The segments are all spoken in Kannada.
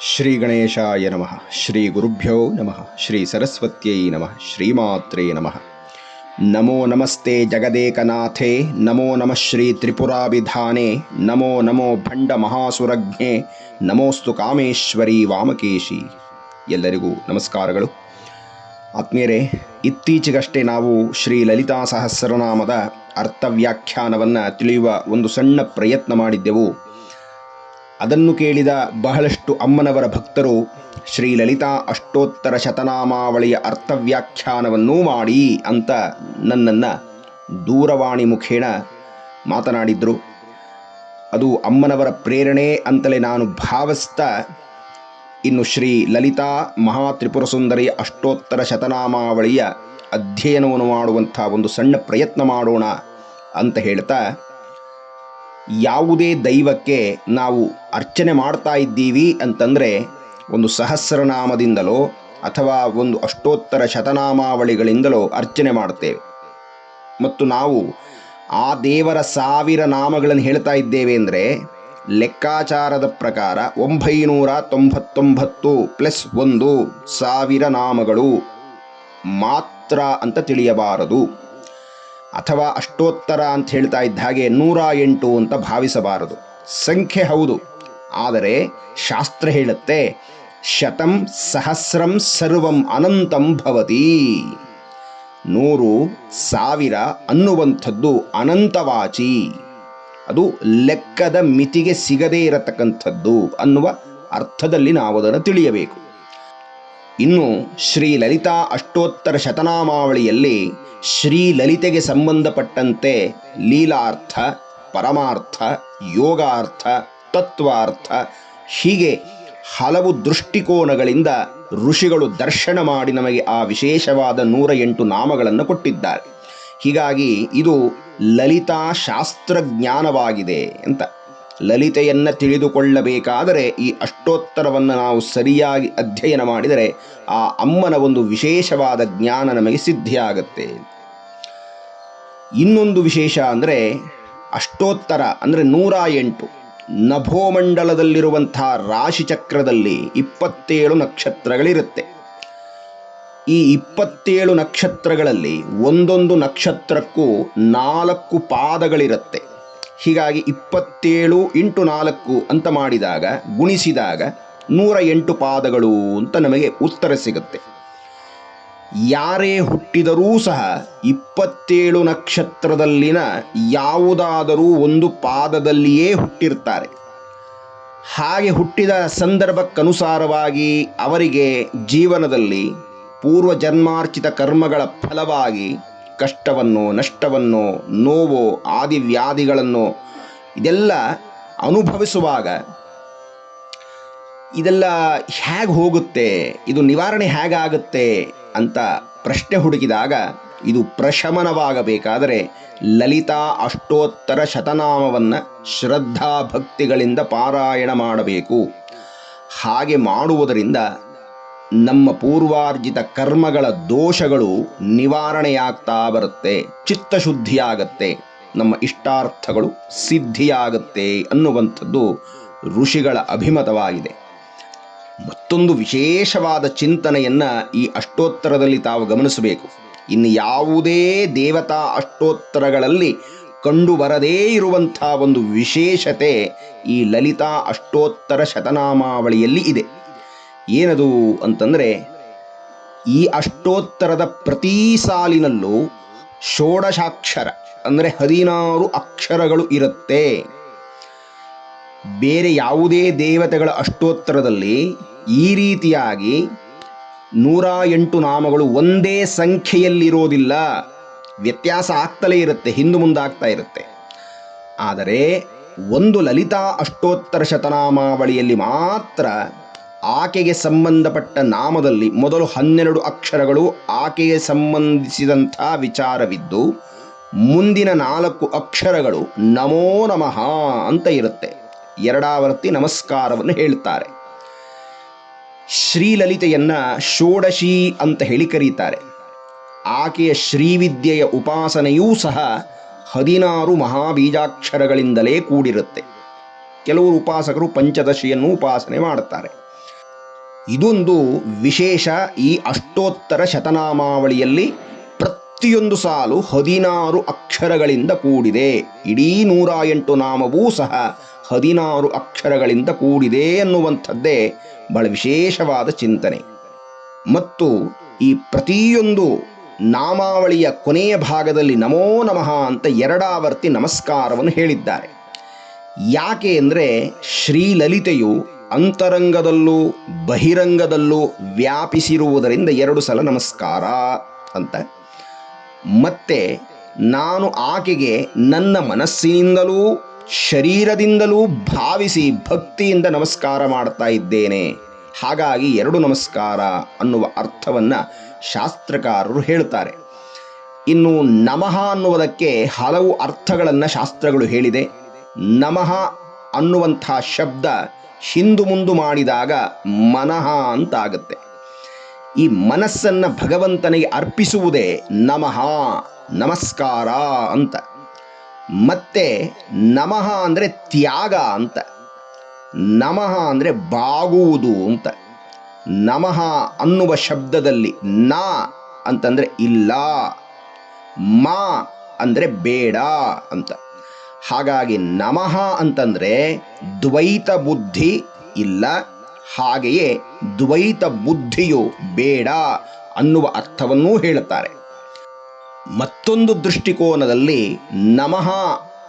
ಶ್ರೀ ಗಣೇಶಾಯ ನಮಃ. ಶ್ರೀ ಗುರುಭ್ಯೋ ನಮಃ. ಶ್ರೀ ಸರಸ್ವತ್ಯೈ ನಮಃ. ಶ್ರೀಮಾತ್ರೇ ನಮಃ. ನಮೋ ನಮಸ್ತೆ ಜಗದೇಕನಾಥೇ. ನಮೋ ನಮಃ ಶ್ರೀ ತ್ರಿಪುರಾಭಿಧಾನೆ. ನಮೋ ನಮೋ ಭಂಡ ಮಹಾಸುರಜ್ಞೆ. ನಮೋಸ್ತು ಕಾಮೇಶ್ವರಿ ವಾಮಕೇಶಿ. ಎಲ್ಲರಿಗೂ ನಮಸ್ಕಾರಗಳು. ಆತ್ಮೀಯರೇ, ಇತ್ತೀಚೆಗಷ್ಟೇ ನಾವು ಶ್ರೀ ಲಲಿತಾ ಸಹಸ್ರನಾಮದ ಅರ್ಥವ್ಯಾಖ್ಯಾನವನ್ನು ತಿಳಿಯುವ ಒಂದು ಸಣ್ಣ ಪ್ರಯತ್ನ ಮಾಡಿದ್ದೆವು. ಅದನ್ನು ಕೇಳಿದ ಬಹಳಷ್ಟು ಅಮ್ಮನವರ ಭಕ್ತರು ಶ್ರೀ ಲಲಿತಾ ಅಷ್ಟೋತ್ತರ ಶತನಾಮಾವಳಿಯ ಅರ್ಥವ್ಯಾಖ್ಯಾನವನ್ನೂ ಮಾಡಿ ಅಂತ ನನ್ನನ್ನು ದೂರವಾಣಿ ಮುಖೇಣ ಮಾತನಾಡಿದರು. ಅದು ಅಮ್ಮನವರ ಪ್ರೇರಣೆ ಅಂತಲೇ ನಾನು ಭಾವಿಸ್ತಾ ಇನ್ನು ಶ್ರೀ ಲಲಿತಾ ಮಹಾತ್ರಿಪುರ ಸುಂದರಿಯ ಅಷ್ಟೋತ್ತರ ಶತನಾಮಾವಳಿಯ ಅಧ್ಯಯನವನ್ನು ಮಾಡುವಂಥ ಒಂದು ಸಣ್ಣ ಪ್ರಯತ್ನ ಮಾಡೋಣ ಅಂತ ಹೇಳ್ತಾ ಯಾವುದೇ ದೈವಕ್ಕೆ ನಾವು ಅರ್ಚನೆ ಮಾಡ್ತಾ ಇದ್ದೀವಿ ಅಂತಂದರೆ ಒಂದು ಸಹಸ್ರನಾಮದಿಂದಲೋ ಅಥವಾ ಒಂದು ಅಷ್ಟೋತ್ತರ ಶತನಾಮಾವಳಿಗಳಿಂದಲೋ ಅರ್ಚನೆ ಮಾಡ್ತೇವೆ. ಮತ್ತು ನಾವು ಆ ದೇವರ ಸಾವಿರ ನಾಮಗಳನ್ನು ಹೇಳ್ತಾ ಇದ್ದೇವೆ ಅಂದರೆ ಲೆಕ್ಕಾಚಾರದ ಪ್ರಕಾರ ಒಂಬೈನೂರ ತೊಂಬತ್ತೊಂಬತ್ತು ಪ್ಲಸ್ ಒಂದು ಸಾವಿರ ನಾಮಗಳು ಮಾತ್ರ ಅಂತ ತಿಳಿಯಬಾರದು. ಅಥವಾ ಅಷ್ಟೋತ್ತರ ಅಂತ ಹೇಳ್ತಾ ಇದ್ದ ಹಾಗೆ ನೂರ ಎಂಟು ಅಂತ ಭಾವಿಸಬಾರದು. ಸಂಖ್ಯೆ ಹೌದು. ಆದರೆ ಶಾಸ್ತ್ರ ಹೇಳುತ್ತೆ, ಶತಂ ಸಹಸ್ರಂ ಸರ್ವಂ ಅನಂತಂ ಭವತಿ. ನೂರು ಸಾವಿರ ಅನ್ನುವಂಥದ್ದು ಅನಂತವಾಚಿ. ಅದು ಲೆಕ್ಕದ ಮಿತಿಗೆ ಸಿಗದೇ ಇರತಕ್ಕಂಥದ್ದು ಅನ್ನುವ ಅರ್ಥದಲ್ಲಿ ನಾವು ಅದನ್ನು ತಿಳಿಯಬೇಕು. ಇನ್ನು ಶ್ರೀ ಲಲಿತಾ ಅಷ್ಟೋತ್ತರ ಶತನಾಮಾವಳಿಯಲ್ಲಿ ಶ್ರೀ ಲಲಿತೆಗೆ ಸಂಬಂಧಪಟ್ಟಂತೆ ಲೀಲಾರ್ಥ, ಪರಮಾರ್ಥ, ಯೋಗಾರ್ಥ, ತತ್ವಾರ್ಥ, ಹೀಗೆ ಹಲವು ದೃಷ್ಟಿಕೋನಗಳಿಂದ ಋಷಿಗಳು ದರ್ಶನ ಮಾಡಿ ನಮಗೆ ಆ ವಿಶೇಷವಾದ ನೂರ ಎಂಟು ನಾಮಗಳನ್ನು ಕೊಟ್ಟಿದ್ದಾರೆ. ಹೀಗಾಗಿ ಇದು ಲಲಿತಾ ಶಾಸ್ತ್ರಜ್ಞಾನವಾಗಿದೆ ಅಂತ. ಲಲಿತೆಯನ್ನು ತಿಳಿದುಕೊಳ್ಳಬೇಕಾದರೆ ಈ ಅಷ್ಟೋತ್ತರವನ್ನು ನಾವು ಸರಿಯಾಗಿ ಅಧ್ಯಯನ ಮಾಡಿದರೆ ಆ ಅಮ್ಮನ ಒಂದು ವಿಶೇಷವಾದ ಜ್ಞಾನ ನಮಗೆ ಸಿದ್ಧಿಯಾಗತ್ತೆ. ಇನ್ನೊಂದು ವಿಶೇಷ ಅಂದರೆ ಅಷ್ಟೋತ್ತರ ಅಂದರೆ ನೂರ ಎಂಟು. ನಭೋಮಂಡಲದಲ್ಲಿರುವಂಥ ರಾಶಿಚಕ್ರದಲ್ಲಿ ಇಪ್ಪತ್ತೇಳು ನಕ್ಷತ್ರಗಳಿರುತ್ತೆ. ಈ ಇಪ್ಪತ್ತೇಳು ನಕ್ಷತ್ರಗಳಲ್ಲಿ ಒಂದೊಂದು ನಕ್ಷತ್ರಕ್ಕೂ ನಾಲ್ಕು ಪಾದಗಳಿರುತ್ತೆ. ಹೀಗಾಗಿ ಇಪ್ಪತ್ತೇಳು ಇಂಟು ನಾಲ್ಕು ಅಂತ ಮಾಡಿದಾಗ, ಗುಣಿಸಿದಾಗ ನೂರ ಎಂಟು ಪಾದಗಳು ಅಂತ ನಮಗೆ ಉತ್ತರ ಸಿಗುತ್ತೆ. ಯಾರೇ ಹುಟ್ಟಿದರೂ ಸಹ ಇಪ್ಪತ್ತೇಳು ನಕ್ಷತ್ರದಲ್ಲಿನ ಯಾವುದಾದರೂ ಒಂದು ಪಾದದಲ್ಲಿಯೇ ಹುಟ್ಟಿರ್ತಾರೆ. ಹಾಗೆ ಹುಟ್ಟಿದ ಸಂದರ್ಭಕ್ಕನುಸಾರವಾಗಿ ಅವರಿಗೆ ಜೀವನದಲ್ಲಿ ಪೂರ್ವ ಜನ್ಮಾರ್ಚಿತ ಕರ್ಮಗಳ ಫಲವಾಗಿ ಕಷ್ಟವನ್ನು, ನಷ್ಟವನ್ನು, ನೋವು ಆದಿ ವ್ಯಾಧಿಗಳನ್ನು ಇದೆಲ್ಲ ಅನುಭವಿಸುವಾಗ ಇದೆಲ್ಲ ಹೇಗೆ ಹೋಗುತ್ತೆ, ಇದು ನಿವಾರಣೆ ಹೇಗಾಗುತ್ತೆ ಅಂತ ಪ್ರಶ್ನೆ ಹುಡುಕಿದಾಗ ಇದು ಪ್ರಶಮನವಾಗಬೇಕಾದರೆ ಲಲಿತಾ ಅಷ್ಟೋತ್ತರ ಶತನಾಮವನ್ನು ಶ್ರದ್ಧಾ ಭಕ್ತಿಗಳಿಂದ ಪಾರಾಯಣ ಮಾಡಬೇಕು. ಹಾಗೆ ಮಾಡುವುದರಿಂದ ನಮ್ಮ ಪೂರ್ವಾರ್ಜಿತ ಕರ್ಮಗಳ ದೋಷಗಳು ನಿವಾರಣೆಯಾಗ್ತಾ ಬರುತ್ತೆ, ಚಿತ್ತಶುದ್ಧಿಯಾಗತ್ತೆ, ನಮ್ಮ ಇಷ್ಟಾರ್ಥಗಳು ಸಿದ್ಧಿಯಾಗತ್ತೆ ಅನ್ನುವಂಥದ್ದು ಋಷಿಗಳ ಅಭಿಮತವಾಗಿದೆ. ಮತ್ತೊಂದು ವಿಶೇಷವಾದ ಚಿಂತನೆಯನ್ನು ಈ ಅಷ್ಟೋತ್ತರದಲ್ಲಿ ತಾವು ಗಮನಿಸಬೇಕು. ಇನ್ನು ಯಾವುದೇ ದೇವತಾ ಅಷ್ಟೋತ್ತರಗಳಲ್ಲಿ ಕಂಡುಬರದೇ ಇರುವಂಥ ಒಂದು ವಿಶೇಷತೆ ಈ ಲಲಿತಾ ಅಷ್ಟೋತ್ತರ ಶತನಾಮಾವಳಿಯಲ್ಲಿ ಇದೆ. ಏನದು ಅಂತಂದರೆ, ಈ ಅಷ್ಟೋತ್ತರದ ಪ್ರತಿ ಸಾಲಿನಲ್ಲೂ ಷೋಡಶಾಕ್ಷರ, ಅಂದರೆ ಹದಿನಾರು ಅಕ್ಷರಗಳು ಇರುತ್ತೆ. ಬೇರೆ ಯಾವುದೇ ದೇವತೆಗಳ ಅಷ್ಟೋತ್ತರದಲ್ಲಿ ಈ ರೀತಿಯಾಗಿ ನೂರ ಎಂಟು ನಾಮಗಳು ಒಂದೇ ಸಂಖ್ಯೆಯಲ್ಲಿರೋದಿಲ್ಲ. ವ್ಯತ್ಯಾಸ ಆಗ್ತಲೇ ಇರುತ್ತೆ, ಹಿಂದು ಮುಂದಾಗ್ತಾ ಇರುತ್ತೆ. ಆದರೆ ಒಂದು ಲಲಿತಾ ಅಷ್ಟೋತ್ತರ ಶತನಾಮಾವಳಿಯಲ್ಲಿ ಮಾತ್ರ ಆಕೆಗೆ ಸಂಬಂಧಪಟ್ಟ ನಾಮದಲ್ಲಿ ಮೊದಲು ಹನ್ನೆರಡು ಅಕ್ಷರಗಳು ಆಕೆಗೆ ಸಂಬಂಧಿಸಿದಂಥ ವಿಚಾರವಿದ್ದು, ಮುಂದಿನ ನಾಲ್ಕು ಅಕ್ಷರಗಳು ನಮೋ ನಮಃ ಅಂತ ಇರುತ್ತೆ. ಎರಡಾವರ್ತಿ ನಮಸ್ಕಾರವನ್ನು ಹೇಳ್ತಾರೆ. ಶ್ರೀಲಲಿತೆಯನ್ನ ಷೋಡಶಿ ಅಂತ ಹೇಳಿ ಕರೀತಾರೆ. ಆಕೆಯ ಶ್ರೀವಿದ್ಯೆಯ ಉಪಾಸನೆಯೂ ಸಹ ಹದಿನಾರು ಮಹಾಬೀಜಾಕ್ಷರಗಳಿಂದಲೇ ಕೂಡಿರುತ್ತೆ. ಕೆಲವರು ಉಪಾಸಕರು ಪಂಚದಶಿಯನ್ನು ಉಪಾಸನೆ ಮಾಡುತ್ತಾರೆ ಇದೊಂದು ವಿಶೇಷ ಈ ಅಷ್ಟೋತ್ತರ ಶತನಾಮಾವಳಿಯಲ್ಲಿ ಪ್ರತಿಯೊಂದು ಸಾಲು ಹದಿನಾರು ಅಕ್ಷರಗಳಿಂದ ಕೂಡಿದೆ. ಇಡೀ ನೂರ ಎಂಟು ನಾಮವೂ ಸಹ ಹದಿನಾರು ಅಕ್ಷರಗಳಿಂದ ಕೂಡಿದೆ ಅನ್ನುವಂಥದ್ದೇ ಬಹಳ ವಿಶೇಷವಾದ ಚಿಂತನೆ. ಮತ್ತು ಈ ಪ್ರತಿಯೊಂದು ನಾಮಾವಳಿಯ ಕೊನೆಯ ಭಾಗದಲ್ಲಿ ನಮೋ ನಮಃ ಅಂತ ಎರಡಾವರ್ತಿ ನಮಸ್ಕಾರವನ್ನು ಹೇಳಿದ್ದಾರೆ. ಯಾಕೆ ಅಂದರೆ ಶ್ರೀಲಲಿತೆಯು ಅಂತರಂಗದಲ್ಲೂ ಬಹಿರಂಗದಲ್ಲೂ ವ್ಯಾಪಿಸಿರುವುದರಿಂದ ಎರಡು ಸಲ ನಮಸ್ಕಾರ ಅಂತ. ಮತ್ತೆ ನಾನು ಆಕೆಗೆ ನನ್ನ ಮನಸ್ಸಿನಿಂದಲೂ, ಶರೀರದಿಂದಲೂ ಭಾವಿಸಿ ಭಕ್ತಿಯಿಂದ ನಮಸ್ಕಾರ ಮಾಡ್ತಾ ಇದ್ದೇನೆ. ಹಾಗಾಗಿ ಎರಡು ನಮಸ್ಕಾರ ಅನ್ನುವ ಅರ್ಥವನ್ನು ಶಾಸ್ತ್ರಕಾರರು ಹೇಳ್ತಾರೆ. ಇನ್ನು ನಮಃ ಅನ್ನುವುದಕ್ಕೆ ಹಲವು ಅರ್ಥಗಳನ್ನು ಶಾಸ್ತ್ರಗಳು ಹೇಳಿದೆ. ನಮಃ ಅನ್ನುವಂಥ ಶಬ್ದ ಹಿಂದು ಮುಂದು ಮಾಡಿದಾಗ ಮನಃ ಅಂತಾಗುತ್ತೆ. ಈ ಮನಸ್ಸನ್ನು ಭಗವಂತನಿಗೆ ಅರ್ಪಿಸುವುದೇ ನಮಃ, ನಮಸ್ಕಾರ ಅಂತ. ಮತ್ತೆ ನಮಃ ಅಂದರೆ ತ್ಯಾಗ ಅಂತ. ನಮಃ ಅಂದರೆ ಬಾಗುವುದು ಅಂತ. ನಮಃ ಅನ್ನುವ ಶಬ್ದದಲ್ಲಿ ನ ಅಂತಂದರೆ ಇಲ್ಲ, ಮಾ ಅಂದರೆ ಬೇಡ ಅಂತ. ಹಾಗಾಗಿ ನಮಃ ಅಂತಂದರೆ ದ್ವೈತ ಬುದ್ಧಿ ಇಲ್ಲ, ಹಾಗೆಯೇ ದ್ವೈತ ಬುದ್ಧಿಯು ಬೇಡ ಅನ್ನುವ ಅರ್ಥವನ್ನೂ ಹೇಳುತ್ತಾರೆ. ಮತ್ತೊಂದು ದೃಷ್ಟಿಕೋನದಲ್ಲಿ ನಮಃ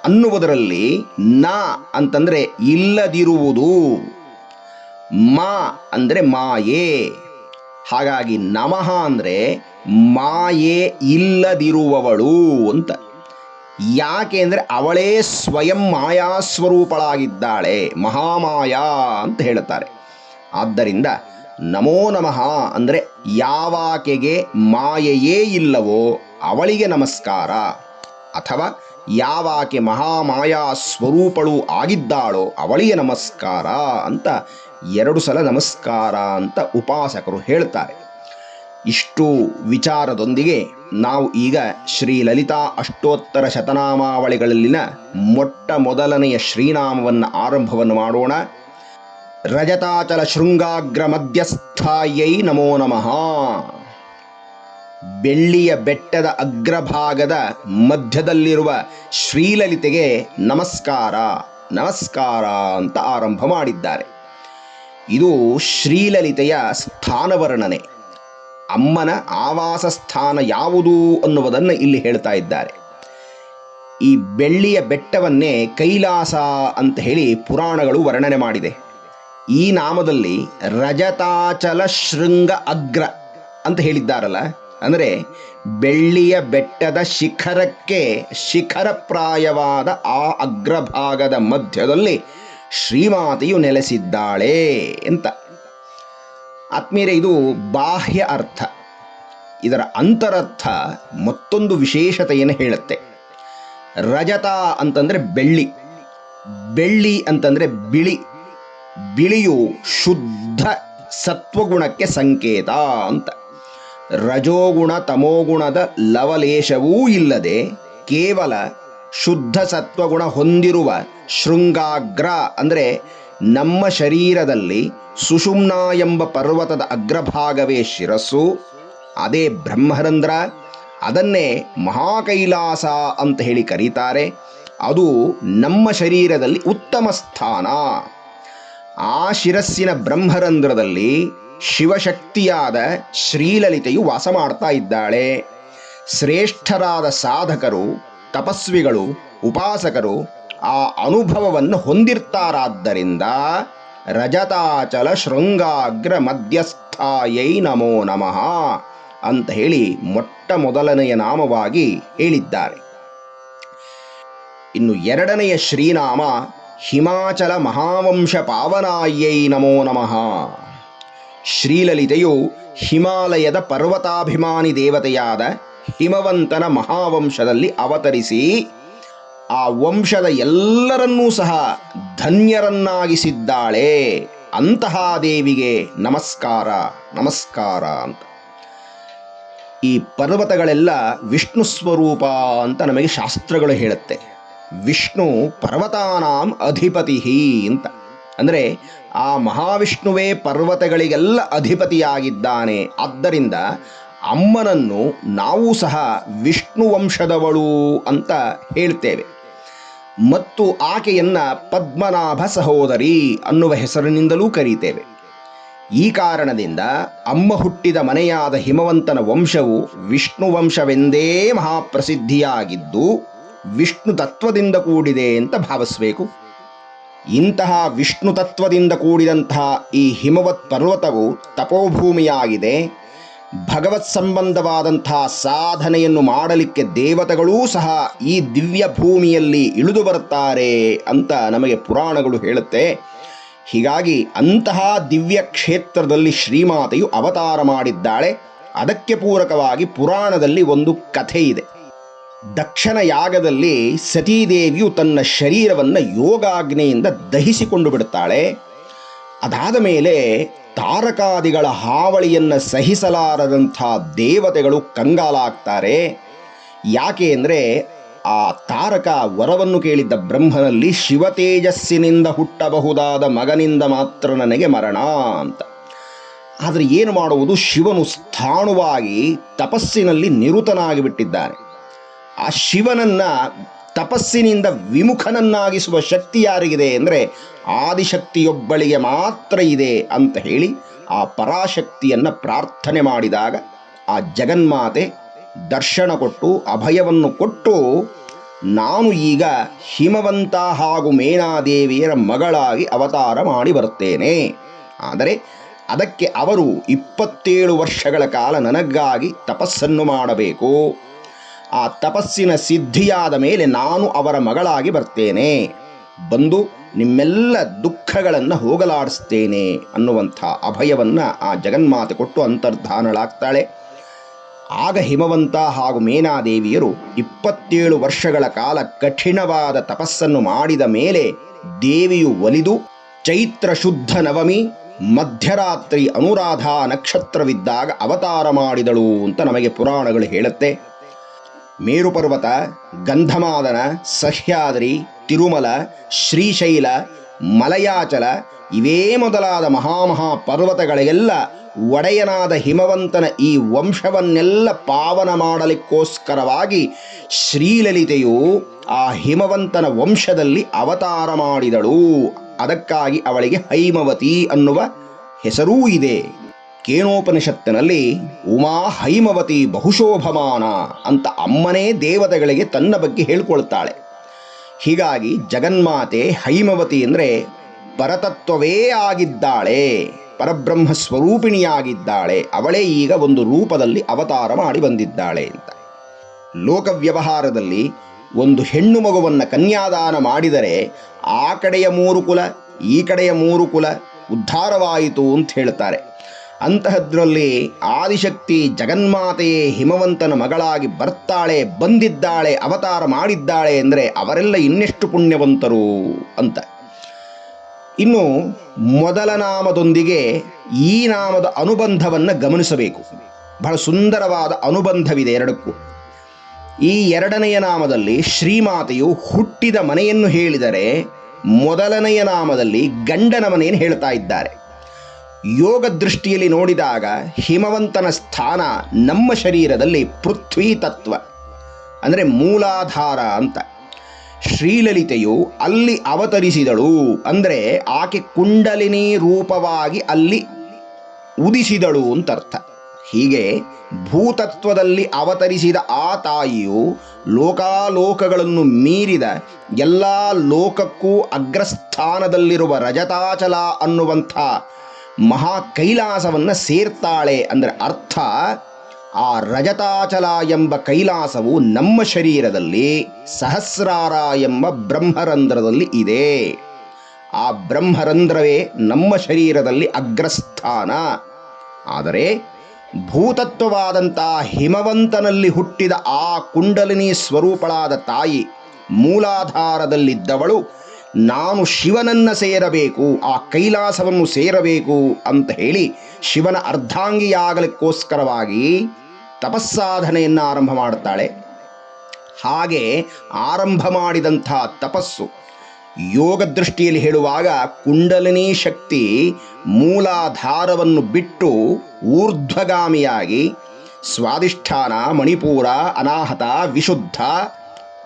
ಅನ್ನುವುದರಲ್ಲಿ ನ ಅಂತಂದರೆ ಇಲ್ಲದಿರುವುದು. ಮಾ ಅಂದರೆ ಮಾಯೆ. ಹಾಗಾಗಿ ನಮಃ ಅಂದರೆ ಮಾಯೆ ಇಲ್ಲದಿರುವವಳು ಅಂತ. ಯಾಕೆ ಅಂದರೆ ಅವಳೇ ಸ್ವಯಂ ಮಾಯಾ ಸ್ವರೂಪಳಾಗಿದ್ದಾಳೆ, ಮಹಾಮಾಯಾ ಅಂತ ಹೇಳುತ್ತಾರೆ. ಆದ್ದರಿಂದ ನಮೋ ನಮಃ ಅಂದರೆ ಯಾವಾಕೆಗೆ ಮಾಯೆಯೇ ಇಲ್ಲವೋ ಅವಳಿಗೆ ನಮಸ್ಕಾರ. ಅಥವಾ ಯಾವಾಕೆ ಮಹಾಮಾಯಾ ಸ್ವರೂಪಳು ಆಗಿದ್ದಾಳೋ ಅವಳಿಗೆ ನಮಸ್ಕಾರ ಅಂತ ಎರಡು ಸಲ ನಮಸ್ಕಾರ ಅಂತ ಉಪಾಸಕರು ಹೇಳ್ತಾರೆ. ಇಷ್ಟು ವಿಚಾರದೊಂದಿಗೆ ನಾವು ಈಗ ಶ್ರೀ ಲಲಿತಾ ಅಷ್ಟೋತ್ತರ ಶತನಾಮಾವಳಿಗಳಲ್ಲಿನ ಮೊಟ್ಟ ಮೊದಲನೆಯ ಶ್ರೀನಾಮವನ್ನು ಆರಂಭವನ್ನು ಮಾಡೋಣ. ರಜತಾಚಲ ಶೃಂಗಾಗ್ರ ಮಧ್ಯಸ್ಥಾಯೈ ನಮೋ ನಮಃ. ಬೆಳ್ಳಿಯ ಬೆಟ್ಟದ ಅಗ್ರಭಾಗದ ಮಧ್ಯದಲ್ಲಿರುವ ಶ್ರೀಲಲಿತೆಗೆ ನಮಸ್ಕಾರ ನಮಸ್ಕಾರ ಅಂತ ಆರಂಭ ಮಾಡಿದ್ದಾರೆ. ಇದು ಶ್ರೀಲಲಿತೆಯ ಸ್ಥಾನವರ್ಣನೆ. ಅಮ್ಮನ ಆವಾಸ ಸ್ಥಾನ ಯಾವುದು ಅನ್ನುವುದನ್ನು ಇಲ್ಲಿ ಹೇಳ್ತಾ ಇದ್ದಾರೆ. ಈ ಬೆಳ್ಳಿಯ ಬೆಟ್ಟವನ್ನೇ ಕೈಲಾಸ ಅಂತ ಹೇಳಿ ಪುರಾಣಗಳು ವರ್ಣನೆ ಮಾಡಿದೆ. ಈ ನಾಮದಲ್ಲಿ ರಜತಾಚಲ ಶೃಂಗ ಅಗ್ರ ಅಂತ ಹೇಳಿದ್ದಾರಲ್ಲ, ಅಂದರೆ ಬೆಳ್ಳಿಯ ಬೆಟ್ಟದ ಶಿಖರಕ್ಕೆ ಶಿಖರಪ್ರಾಯವಾದ ಆ ಅಗ್ರಭಾಗದ ಮಧ್ಯದಲ್ಲಿ ಶ್ರೀಮಾತೆಯು ನೆಲೆಸಿದ್ದಾಳೆ ಅಂತ. ಆತ್ಮೀಯರೇ, ಇದು ಬಾಹ್ಯ ಅರ್ಥ. ಇದರ ಅಂತರರ್ಥ ಮತ್ತೊಂದು ವಿಶೇಷತೆಯನ್ನು ಹೇಳುತ್ತೆ. ರಜತ ಅಂತಂದರೆ ಬೆಳ್ಳಿ. ಬೆಳ್ಳಿ ಅಂತಂದರೆ ಬಿಳಿ. ಬಿಳಿಯು ಶುದ್ಧ ಸತ್ವಗುಣಕ್ಕೆ ಸಂಕೇತ ಅಂತ. ರಜೋಗುಣ, ತಮೋಗುಣದ ಲವಲೇಶವೂ ಇಲ್ಲದೆ ಕೇವಲ ಶುದ್ಧ ಸತ್ವಗುಣ ಹೊಂದಿರುವ ಶೃಂಗಾಗ್ರ ಅಂದರೆ ನಮ್ಮ ಶರೀರದಲ್ಲಿ ಸುಷುಮ್ನ ಎಂಬ ಪರ್ವತದ ಅಗ್ರಭಾಗವೇ ಶಿರಸ್ಸು, ಅದೇ ಬ್ರಹ್ಮರಂಧ್ರ, ಅದನ್ನೇ ಮಹಾಕೈಲಾಸ ಅಂತ ಹೇಳಿ ಕರೀತಾರೆ. ಅದು ನಮ್ಮ ಶರೀರದಲ್ಲಿ ಉತ್ತಮ ಸ್ಥಾನ. ಆ ಶಿರಸ್ಸಿನ ಬ್ರಹ್ಮರಂಧ್ರದಲ್ಲಿ ಶಿವಶಕ್ತಿಯಾದ ಶ್ರೀಲಲಿತೆಯು ವಾಸ ಮಾಡ್ತಾ ಇದ್ದಾಳೆ. ಶ್ರೇಷ್ಠರಾದ ಸಾಧಕರು, ತಪಸ್ವಿಗಳು, ಉಪಾಸಕರು ಆ ಅನುಭವವನ್ನು ಹೊಂದಿರ್ತಾರಾದ್ದರಿಂದ ರಜತಾಚಲ ಶೃಂಗಾಗ್ರ ಮಧ್ಯಸ್ಥಾಯೈ ನಮೋ ನಮಃ ಅಂತ ಹೇಳಿ ಮೊಟ್ಟ ಮೊದಲನೆಯ ನಾಮವಾಗಿ ಹೇಳಿದ್ದಾರೆ. ಇನ್ನು ಎರಡನೆಯ ಶ್ರೀನಾಮ ಹಿಮಾಚಲ ಮಹಾವಂಶ ಪಾವನಾಯೈ ನಮೋ ನಮಃ. ಶ್ರೀಲಲಿತೆಯು ಹಿಮಾಲಯದ ಪರ್ವತಾಭಿಮಾನಿ ದೇವತೆಯಾದ ಹಿಮವಂತನ ಮಹಾವಂಶದಲ್ಲಿ ಅವತರಿಸಿ ಆ ವಂಶದ ಎಲ್ಲರನ್ನೂ ಸಹ ಧನ್ಯರನ್ನಾಗಿಸಿದ್ದಾಳೆ. ಅಂತಹ ದೇವಿಗೆ ನಮಸ್ಕಾರ ನಮಸ್ಕಾರ ಅಂತ. ಈ ಪರ್ವತಗಳೆಲ್ಲ ವಿಷ್ಣು ಸ್ವರೂಪ ಅಂತ ನಮಗೆ ಶಾಸ್ತ್ರಗಳು ಹೇಳುತ್ತೆ. ವಿಷ್ಣು ಪರ್ವತಾನಾಂ ಅಧಿಪತಿ ಅಂತ. ಅಂದರೆ ಆ ಮಹಾವಿಷ್ಣುವೇ ಪರ್ವತಗಳಿಗೆಲ್ಲ ಅಧಿಪತಿಯಾಗಿದ್ದಾನೆ. ಆದ್ದರಿಂದ ಅಮ್ಮನನ್ನು ನಾವು ಸಹ ವಿಷ್ಣು ವಂಶದವಳು ಅಂತ ಹೇಳ್ತೇವೆ. ಮತ್ತು ಆಕೆಯನ್ನ ಪದ್ಮನಾಭ ಸಹೋದರಿ ಅನ್ನುವ ಹೆಸರಿನಿಂದಲೂ ಕರೀತೇವೆ. ಈ ಕಾರಣದಿಂದ ಅಮ್ಮ ಹುಟ್ಟಿದ ಮನೆಯಾದ ಹಿಮವಂತನ ವಂಶವು ವಿಷ್ಣು ವಂಶವೆಂದೇ ಮಹಾಪ್ರಸಿದ್ಧಿಯಾಗಿದ್ದು ವಿಷ್ಣು ತತ್ವದಿಂದ ಕೂಡಿದೆ ಅಂತ ಭಾವಿಸಬೇಕು. ಇಂತಹ ವಿಷ್ಣು ತತ್ವದಿಂದ ಕೂಡಿದಂತಹ ಈ ಹಿಮವತ್ ಪರ್ವತವು ತಪೋಭೂಮಿಯಾಗಿದೆ. ಭಗವತ್ ಸಂಬಂಧವಾದಂತಹ ಸಾಧನೆಯನ್ನು ಮಾಡಲಿಕ್ಕೆ ದೇವತೆಗಳೂ ಸಹ ಈ ದಿವ್ಯ ಭೂಮಿಯಲ್ಲಿ ಇಳಿದು ಬರುತ್ತಾರೆ ಅಂತ ನಮಗೆ ಪುರಾಣಗಳು ಹೇಳುತ್ತೆ. ಹೀಗಾಗಿ ಅಂತಹ ದಿವ್ಯ ಕ್ಷೇತ್ರದಲ್ಲಿ ಶ್ರೀಮಾತೆಯು ಅವತಾರ ಮಾಡಿದ್ದಾಳೆ. ಅದಕ್ಕೆ ಪೂರಕವಾಗಿ ಪುರಾಣದಲ್ಲಿ ಒಂದು ಕಥೆ ಇದೆ. ದಕ್ಷಿಣ ಯಾಗದಲ್ಲಿ ಸತೀದೇವಿಯು ತನ್ನ ಶರೀರವನ್ನು ಯೋಗಾಗ್ನೆಯಿಂದ ದಹಿಸಿಕೊಂಡು ಬಿಡುತ್ತಾಳೆ. ಅದಾದ ಮೇಲೆ ತಾರಕಾದಿಗಳ ಹಾವಳಿಯನ್ನು ಸಹಿಸಲಾರದಂಥ ದೇವತೆಗಳು ಕಂಗಾಲಾಗ್ತಾರೆ. ಯಾಕೆ ಅಂದರೆ ಆ ತಾರಕ ವರವನ್ನು ಕೇಳಿದ್ದ ಬ್ರಹ್ಮನಲ್ಲಿ ಶಿವತೇಜಸ್ಸಿನಿಂದ ಹುಟ್ಟಬಹುದಾದ ಮಗನಿಂದ ಮಾತ್ರ ನನಗೆ ಮರಣ ಅಂತ. ಆದರೆ ಏನು ಮಾಡುವುದು? ಶಿವನು ಸ್ಥಾಣುವಾಗಿ ತಪಸ್ಸಿನಲ್ಲಿ ನಿರುತನಾಗಿ ಬಿಟ್ಟಿದ್ದಾನೆ ಆ ಶಿವನನ್ನ ತಪಸ್ಸಿನಿಂದ ವಿಮುಖನನ್ನಾಗಿಸುವ ಶಕ್ತಿ ಯಾರಿಗಿದೆ ಅಂದರೆ ಆದಿಶಕ್ತಿಯೊಬ್ಬಳಿಗೆ ಮಾತ್ರ ಇದೆ ಅಂತ ಹೇಳಿ ಆ ಪರಾಶಕ್ತಿಯನ್ನು ಪ್ರಾರ್ಥನೆ ಮಾಡಿದಾಗ ಆ ಜಗನ್ಮಾತೆ ದರ್ಶನ ಕೊಟ್ಟು, ಅಭಯವನ್ನು ಕೊಟ್ಟು, ನಾನು ಈಗ ಹಿಮವಂತ ಹಾಗೂ ಮೇನಾದೇವಿಯರ ಮಗಳಾಗಿ ಅವತಾರ ಮಾಡಿ ಬರ್ತೇನೆ ಆದರೆ ಅದಕ್ಕೆ ಅವರು ಇಪ್ಪತ್ತೇಳು ವರ್ಷಗಳ ಕಾಲ ನನಗಾಗಿ ತಪಸ್ಸನ್ನು ಮಾಡಬೇಕು. ಆ ತಪಸ್ಸಿನ ಸಿದ್ಧಿಯಾದ ಮೇಲೆ ನಾನು ಅವರ ಮಗಳಾಗಿ ಬರ್ತೇನೆ. ಬಂದು ನಿಮ್ಮೆಲ್ಲ ದುಃಖಗಳನ್ನು ಹೋಗಲಾಡಿಸ್ತೇನೆ ಅನ್ನುವಂಥ ಅಭಯವನ್ನು ಆ ಜಗನ್ಮಾತೆ ಕೊಟ್ಟು ಅಂತರ್ಧಾನಳಾಗ್ತಾಳೆ. ಆಗ ಹಿಮವಂತ ಹಾಗೂ ಮೇನಾದೇವಿಯರು ಇಪ್ಪತ್ತೇಳು ವರ್ಷಗಳ ಕಾಲ ಕಠಿಣವಾದ ತಪಸ್ಸನ್ನು ಮಾಡಿದ ಮೇಲೆ ದೇವಿಯು ಒಲಿದು ಚೈತ್ರ ಶುದ್ಧ ನವಮಿ, ಮಧ್ಯರಾತ್ರಿ ಅನುರಾಧಾ ನಕ್ಷತ್ರವಿದ್ದಾಗ ಅವತಾರ ಮಾಡಿದಳು ಅಂತ ನಮಗೆ ಪುರಾಣಗಳು ಹೇಳುತ್ತೆ. ಮೇರುಪರ್ವತ, ಗಂಧಮಾದನ, ಸಹ್ಯಾದ್ರಿ, ತಿರುಮಲ, ಶ್ರೀಶೈಲ, ಮಲಯಾಚಲ ಇವೇ ಮೊದಲಾದ ಮಹಾಮಹಾ ಪರ್ವತಗಳಿಗೆಲ್ಲ ಒಡೆಯನಾದ ಹಿಮವಂತನ ಈ ವಂಶವನ್ನೆಲ್ಲ ಪಾವನ ಮಾಡಲಿಕ್ಕೋಸ್ಕರವಾಗಿ ಶ್ರೀಲಲಿತೆಯು ಆ ಹಿಮವಂತನ ವಂಶದಲ್ಲಿ ಅವತಾರ ಮಾಡಿದಳು. ಅದಕ್ಕಾಗಿ ಅವಳಿಗೆ ಹೈಮವತಿ ಅನ್ನುವ ಹೆಸರೂ ಇದೆ. ಕೇನೋಪನಿಷತ್ತಿನಲ್ಲಿ ಉಮಾ ಹೈಮವತಿ ಬಹುಶೋಭಮಾನ ಅಂತ ಅಮ್ಮನೇ ದೇವತೆಗಳಿಗೆ ತನ್ನ ಬಗ್ಗೆ ಹೇಳ್ಕೊಳ್ತಾಳೆ. ಹೀಗಾಗಿ ಜಗನ್ಮಾತೆ ಹೈಮವತಿ ಅಂದರೆ ಪರತತ್ವವೇ ಆಗಿದ್ದಾಳೆ, ಪರಬ್ರಹ್ಮ ಸ್ವರೂಪಿಣಿಯಾಗಿದ್ದಾಳೆ, ಅವಳೇ ಈಗ ಒಂದು ರೂಪದಲ್ಲಿ ಅವತಾರ ಮಾಡಿ ಬಂದಿದ್ದಾಳೆ ಅಂತ. ಲೋಕ ವ್ಯವಹಾರದಲ್ಲಿ ಒಂದು ಹೆಣ್ಣು ಮಗುವನ್ನು ಕನ್ಯಾದಾನ ಮಾಡಿದರೆ ಆ ಕಡೆಯ ಮೂರು ಕುಲ, ಈ ಕಡೆಯ ಮೂರು ಕುಲ ಉದ್ಧಾರವಾಯಿತು ಅಂತ ಹೇಳ್ತಾರೆ. ಅಂತಹದ್ರಲ್ಲಿ ಆದಿಶಕ್ತಿ ಜಗನ್ಮಾತೆಯೇ ಹಿಮವಂತನ ಮಗಳಾಗಿ ಬರ್ತಾಳೆ, ಬಂದಿದ್ದಾಳೆ, ಅವತಾರ ಮಾಡಿದ್ದಾಳೆ ಅಂದರೆ ಅವರೆಲ್ಲ ಇನ್ನೆಷ್ಟು ಪುಣ್ಯವಂತರು ಅಂತ. ಇನ್ನು ಮೊದಲ ನಾಮದೊಂದಿಗೆ ಈ ನಾಮದ ಅನುಬಂಧವನ್ನು ಗಮನಿಸಬೇಕು. ಬಹಳ ಸುಂದರವಾದ ಅನುಬಂಧವಿದೆ ಎರಡಕ್ಕೂ. ಈ ಎರಡನೆಯ ನಾಮದಲ್ಲಿ ಶ್ರೀಮಾತೆಯು ಹುಟ್ಟಿದ ಮನೆಯನ್ನು ಹೇಳಿದರೆ ಮೊದಲನೆಯ ನಾಮದಲ್ಲಿ ಗಂಡನ ಮನೆಯನ್ನು ಹೇಳ್ತಾ ಇದ್ದಾರೆ. ಯೋಗ ದೃಷ್ಟಿಯಲ್ಲಿ ನೋಡಿದಾಗ ಹಿಮವಂತನ ಸ್ಥಾನ ನಮ್ಮ ಶರೀರದಲ್ಲಿ ಪೃಥ್ವಿ ತತ್ವ, ಅಂದರೆ ಮೂಲಾಧಾರ ಅಂತ. ಶ್ರೀಲಲಿತೆಯು ಅಲ್ಲಿ ಅವತರಿಸಿದಳು ಅಂದರೆ ಆಕೆ ಕುಂಡಲಿನಿ ರೂಪವಾಗಿ ಅಲ್ಲಿ ಉದಿಸಿದಳು ಅಂತ ಅರ್ಥ ಹೀಗೆ ಭೂತತ್ವದಲ್ಲಿ ಅವತರಿಸಿದ ಆ ತಾಯಿಯು ಲೋಕಾಲೋಕಗಳನ್ನು ಮೀರಿದ ಎಲ್ಲ ಲೋಕಕ್ಕೂ ಅಗ್ರಸ್ಥಾನದಲ್ಲಿರುವ ರಜತಾಚಲ ಅನ್ನುವಂಥ ಮಹಾ ಕೈಲಾಸವನ್ನು ಸೇರ್ತಾಳೆ ಅಂದರೆ ಅರ್ಥ ಆ ರಜತಾಚಲ ಎಂಬ ಕೈಲಾಸವು ನಮ್ಮ ಶರೀರದಲ್ಲಿ ಸಹಸ್ರಾರ ಎಂಬ ಬ್ರಹ್ಮರಂಧ್ರದಲ್ಲಿ ಇದೆ. ಆ ಬ್ರಹ್ಮರಂಧ್ರವೇ ನಮ್ಮ ಶರೀರದಲ್ಲಿ ಅಗ್ರಸ್ಥಾನ. ಆದರೆ ಭೂತತ್ವವಾದಂಥ ಹಿಮವಂತನಲ್ಲಿ ಹುಟ್ಟಿದ ಆ ಕುಂಡಲಿನಿ ಸ್ವರೂಪಳಾದ ತಾಯಿ ಮೂಲಾಧಾರದಲ್ಲಿದ್ದವಳು ನಾನು ಶಿವನನ್ನ ಸೇರಬೇಕು, ಆ ಕೈಲಾಸವನ್ನು ಸೇರಬೇಕು ಅಂತ ಹೇಳಿ ಶಿವನ ಅರ್ಧಾಂಗಿಯಾಗಲಿಕ್ಕೋಸ್ಕರವಾಗಿ ತಪಸ್ಸಾಧನೆಯನ್ನು ಆರಂಭ ಮಾಡುತ್ತಾಳೆ ಹಾಗೆ ಆರಂಭ ಮಾಡಿದಂಥ ತಪಸ್ಸು ಯೋಗ ದೃಷ್ಟಿಯಲ್ಲಿ ಹೇಳುವಾಗ ಕುಂಡಲಿನಿ ಶಕ್ತಿ ಮೂಲಾಧಾರವನ್ನು ಬಿಟ್ಟು ಊರ್ಧ್ವಗಾಮಿಯಾಗಿ ಸ್ವಾದಿಷ್ಠಾನ ಮಣಿಪುರ, ಅನಾಹತ, ವಿಶುದ್ಧ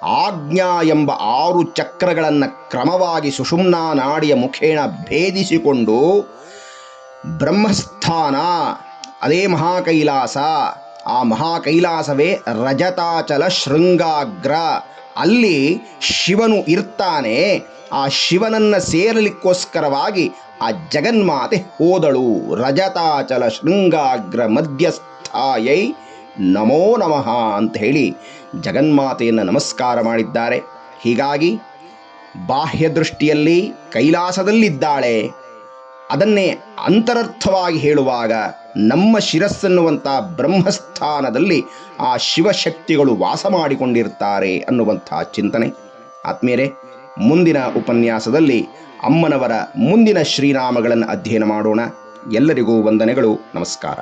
ಆಜ್ಞಾ ಎಂಬ ಆರು ಚಕ್ರಗಳನ್ನು ಕ್ರಮವಾಗಿ ಸುಷುಮ್ನಾ ನಾಡಿಯ ಮುಖೇಣ ಭೇದಿಸಿಕೊಂಡು ಬ್ರಹ್ಮಸ್ಥಾನ, ಅದೇ ಮಹಾಕೈಲಾಸ, ಆ ಮಹಾಕೈಲಾಸವೇ ರಜತಾಚಲ ಶೃಂಗಾಗ್ರ. ಅಲ್ಲಿ ಶಿವನು ಇರ್ತಾನೆ, ಆ ಶಿವನನ್ನು ಸೇರಲಿಕ್ಕೋಸ್ಕರವಾಗಿ ಆ ಜಗನ್ಮಾತೆ ಹೋದಳು. ರಜತಾಚಲ ಶೃಂಗಾಗ್ರ ಮಧ್ಯಸ್ಥಾಯೈ ನಮೋ ನಮಃ ಅಂತ ಹೇಳಿ ಜಗನ್ಮಾತೆಯನ್ನು ನಮಸ್ಕಾರ ಮಾಡಿದ್ದಾರೆ. ಹೀಗಾಗಿ ಬಾಹ್ಯ ದೃಷ್ಟಿಯಲ್ಲಿ ಕೈಲಾಸದಲ್ಲಿದ್ದಾಳೆ. ಅದನ್ನೇ ಅಂತರರ್ಥವಾಗಿ ಹೇಳುವಾಗ ನಮ್ಮ ಶಿರಸ್ಸನ್ನುವಂಥ ಬ್ರಹ್ಮಸ್ಥಾನದಲ್ಲಿ ಆ ಶಿವಶಕ್ತಿಗಳು ವಾಸ ಮಾಡಿಕೊಂಡಿರ್ತಾರೆ ಅನ್ನುವಂಥ ಚಿಂತನೆ. ಆತ್ಮೀಯರೇ, ಮುಂದಿನ ಉಪನ್ಯಾಸದಲ್ಲಿ ಅಮ್ಮನವರ ಮುಂದಿನ ಶ್ರೀನಾಮಗಳನ್ನು ಅಧ್ಯಯನ ಮಾಡೋಣ. ಎಲ್ಲರಿಗೂ ವಂದನೆಗಳು. ನಮಸ್ಕಾರ.